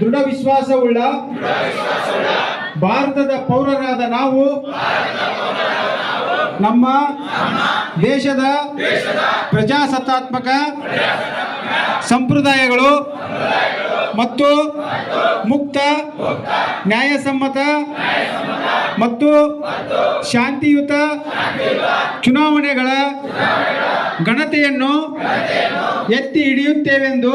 ದೃಢ ವಿಶ್ವಾಸವುಳ್ಳ ಭಾರತದ ಪೌರರಾದ ನಾವು, ನಮ್ಮ ದೇಶದ ಪ್ರಜಾಸತ್ತಾತ್ಮಕ ಸಂಪ್ರದಾಯಗಳು ಮತ್ತು ಮುಕ್ತ, ನ್ಯಾಯಸಮ್ಮತ ಮತ್ತು ಶಾಂತಿಯುತ ಚುನಾವಣೆಗಳ ಘನತೆಯನ್ನು ಎತ್ತಿ ಹಿಡಿಯುತ್ತೇವೆಂದು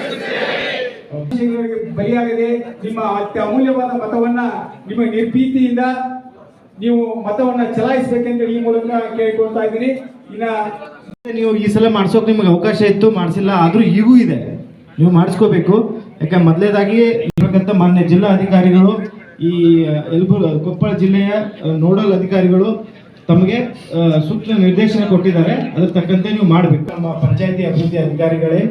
ವಿಷಯಗಳಿಗೆ ಬಲಿಯಾಗದೆ ನಿಮ್ಮ ಅತ್ಯ ಅಮೂಲ್ಯವಾದ ಮತವನ್ನ ನಿಮ್ಮ ನಿರ್ಭೀತಿಯಿಂದ ನೀವು ಮತವನ್ನ ಚಲಾಯಿಸಬೇಕೆಂದು ಈ ಮೂಲಕ ಕೇಳ್ಕೊಳ್ತಾ ಇದ್ದೀನಿ. ಇನ್ನ ನೀವು ಈ ಸಲ ಮಾಡ್ಸೋಕೆ ನಿಮಗೆ ಅವಕಾಶ ಇತ್ತು, ಮಾಡಿಸಿಲ್ಲ, ಆದರೂ ಈಗೂ ಇದೆ. ನೀವು ಮಾಡಿಸ್ಕೋಬೇಕು. ಯಾಕೆ ಮೊದಲೇದಾಗಿ ಇರಬೇಕಂತ ಮಾನ್ಯ ಜಿಲ್ಲಾ ಅಧಿಕಾರಿಗಳು ಈ ಯಲಬುರ್ ಕೊಪ್ಪಳ ಜಿಲ್ಲೆಯ ನೋಡಲ್ ಅಧಿಕಾರಿಗಳು ತಮಗೆ ಸೂಕ್ತ ನಿರ್ದೇಶನ ಕೊಟ್ಟಿದ್ದಾರೆ. ಅದಕ್ಕೆ ತಕ್ಕಂತೆ ನೀವು ಮಾಡಬೇಕು. ನಮ್ಮ ಪಂಚಾಯತಿ ಅಭಿವೃದ್ಧಿ ಅಧಿಕಾರಿಗಳೇ.